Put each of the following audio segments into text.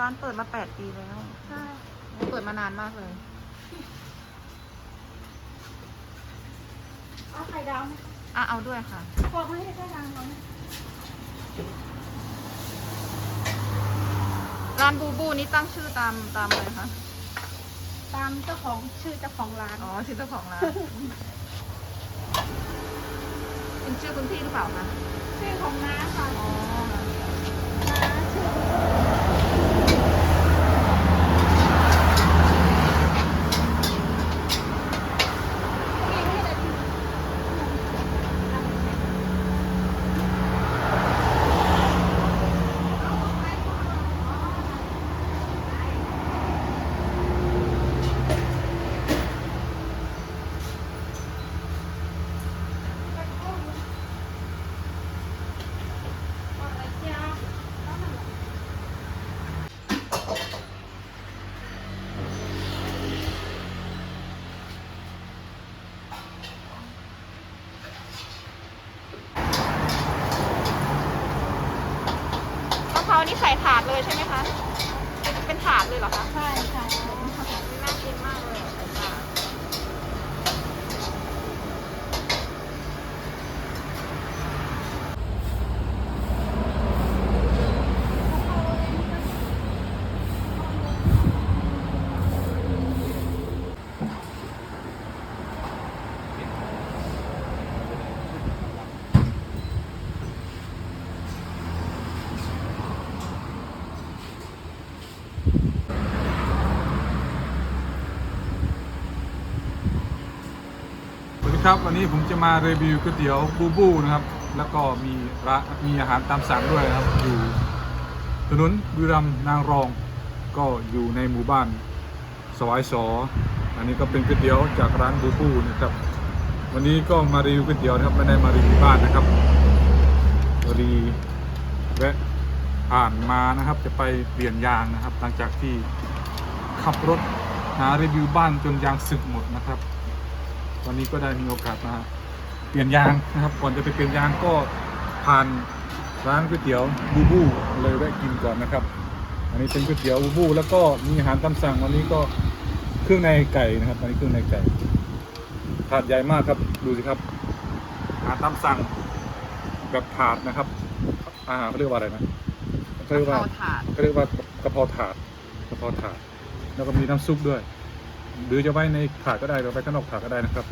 ร้านเปิดมาแปดปีแล้ว ใช่เปิดมานานมากเลย เอาไข่ดาวไหมอะเอาด้วยค่ะ บอกไม่ได้ไข่ดาวไหมร้านบูบูนี่ตั้งชื่อตามตามอะไรคะ ตามเจ้าของชื่อเจ้าของร้านอ๋อชื่อเจ้าของร้านเป็นชื่อคุณพี่หรือเปล่าคะชื่อของน้าค่ะอ๋อน้าชื่อกินให้ได้ดี กะเพรานี่ ใส่ถาดเลยใช่ไหมคะ เป็นถาดเลยเหรอคะ ใช่ค่ะ น่ากินมากเลยอะใส่ถาด สวัส ดีครับวันนี้ผมจะมารีวิวก๋วยเตี๋ยวบูบูนะครับ แล้วก็มีร้านมีอาหารตามสั่งด้วยนะครับ อยู่ถนนบุรีรัมย์นางรอง ก็อยู่ในหมู่บ้านสวายสออันนี้ก็เป็นก๋วยเตี๋ยวจากร้านบูบูนะครับ วันนี้ก็มารีวิวก๋วยเตี๋ยวนะครับไม่ได้มารีวิวบ้านนะครับพอดีแวะผ่านมานะครับ จะไปเปลี่ยนยางนะครับ หลังจากที่ขับรถหารีวิวบ้านจนยางสึกหมดนะครับ วันนี้ก็ได้มีโอกาสมาเปลี่ยนยางนะครับ ก่อนจะไปเปลี่ยนยางก็ผ่านร้านก๋วยเตี๋ยวบูบูเลยแวะกินก่อนนะครับ อันนี้เป็นก๋วยเตี๋ยวบูบูแล้วก็มีอาหารตามสั่งวันนี้ก็เครื่องในไก่นะครับอันนี้เครื่องในไก่ถาดใหญ่มากครับดูสิครับอาหารตามสั่งแบบถาดนะครับอาหารเขาเรียกว่าอะไรนะเขาเรียกว่าเอาถาดเขาเรียกว่ากระเพราถาดกระเพราถาด แล้วก็มีน้ำซุปด้วย หรือจะไว้ในถาดก็ได้หรือไว้ข้างนอกถาดก็ได้นะครับ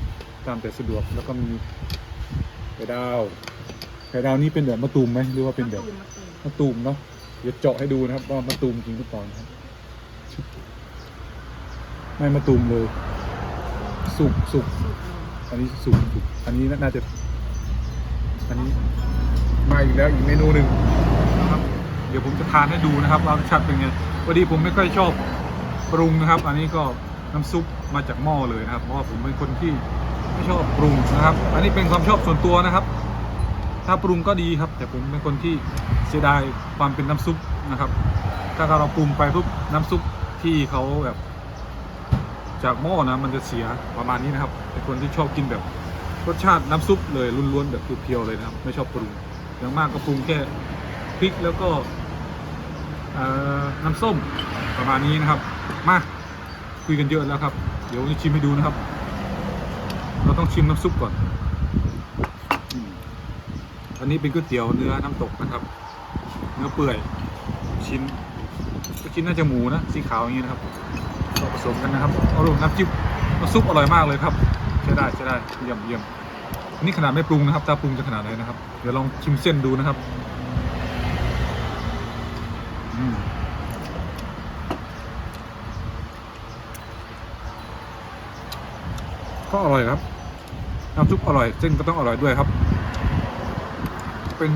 ตามแต่สะดวกแล้วก็มีไข่ดาวไข่ดาวนี่เป็นแบบมะตูมไหมหรือว่าเป็นแบบมะตูมมะตูมมะตูมเนาะเดี๋ยวเจาะให้ดูนะครับ ว่ามะตูมจริงหรือเปล่านะครับไม่มะตูมเลย สุกสุกสูตรเลยอันนี้สุกสุกอันนี้น่าจะ อันนี้มาอีกแล้วอีกเมนูหนึ่งนะครับ เดี๋ยวผมจะทานให้ดูนะครับว่ารสชาติเป็นไงพอดีผมไม่ค่อยชอบปรุงนะครับ อันนี้ก็ น้ำซุปมาจากหม้อเลยนะครับ เพราะว่าผมเป็นคนที่ไม่ชอบปรุงนะครับ อันนี้เป็นความชอบส่วนตัวนะครับ ถ้าปรุงก็ดีครับ แต่ผมเป็นคนที่เสียดายความเป็นน้ำซุปนะครับ ถ้าเราปรุงไปปุ๊บน้ำซุปที่เขาแบบ จากหม้อนะมันจะเสียประมาณนี้นะครับเป็นคนที่ชอบกินแบบรสชาติน้ำซุปเลยล้วนๆแบบเพียวๆเลยนะครับ ไม่ชอบปรุงอย่างมากก็ปรุงแค่พริกแล้วก็น้ำส้มประมาณนี้นะครับ มา คุยกันเยอะแล้วครับ เดี๋ยววันนี้ชิมให้ดูนะครับ เราต้องชิมน้ำซุปก่อน อันนี้เป็นก๋วยเตี๋ยวเนื้อน้ำตกนะครับ เนื้อเปื่อย ชิ้นชิ้นน่าจะหมูนะ สีขาวอย่างนี้นะครับผสมกันนะครับ เอาลงน้ำจิ้มน้ำซุปอร่อยมากเลยครับ ใช้ได้ใช้ได้เยี่ยมเยี่ยมนนี้ขนาดไม่ปรุงนะครับ ถ้าปรุงจะขนาดไหนนะครับ เดี๋ยวลองชิมเส้นดูนะครับ อืม ก็อร่อยครับ น้ำซุปอร่อยเส้นก็ต้องอร่อยด้วยครับ เป็น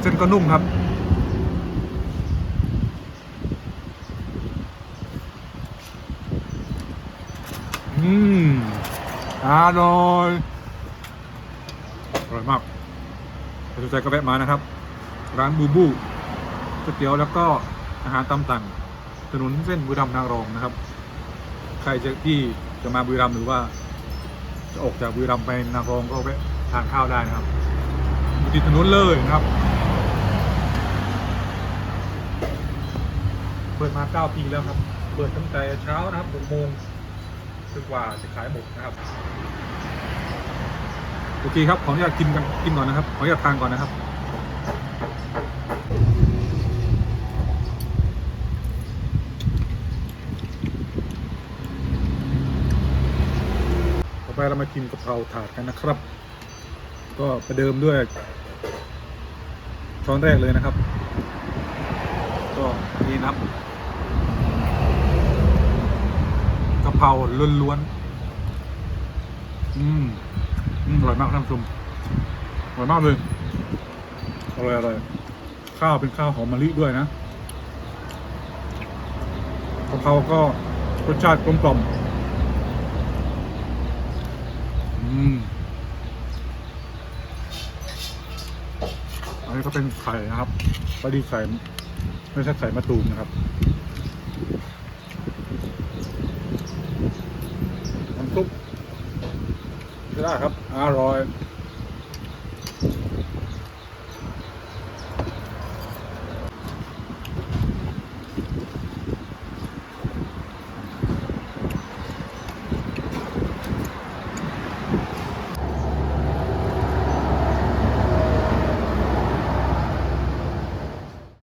เส้นก็นุ่มครับ อืมอร่อยอร่อยมากใครสนใจก็แวะมานะครับ ร้านบูบูก๋วยเตี๋ยวแล้วก็อาหารตามสั่งถนนเส้นบุรีรัมย์นางรองนะครับ ใครจะที่ จะมาบุรีรัมย์หรือว่า จะออกจากบุรีรัมย์ไปนางรองก็แวะทานข้าวได้นะครับอยู่ติดถนนเลยนะครับ เปิดมาเก้าปีแล้วครับ เปิดตั้งแต่เช้านะครับหกโมงจนกว่าจะขายหมดนะครับ โอเคครับ ขออนุญาตกินกันกินก่อนนะครับ ขออนุญาตทานก่อนนะครับ ต่อไป เรามากินกะเพราถาดกันนะครับ ก็ประเดิมด้วยช้อนแรกเลยนะครับ ก็นี่นะครับกะเพราล้วนๆอืมอร่อยมากท่านผู้ชมอร่อยมากเลยอร่อยอร่อยข้าวเป็นข้าวหอมมะลิด้วยนะกะเพราก็รสชาติกลมกล่อม อันนี้ก็เป็นไข่นะครับพอดีไข่ไม่ใช่ไข่มะตูมนะครับน้ำซุปได้ครับ อร่อย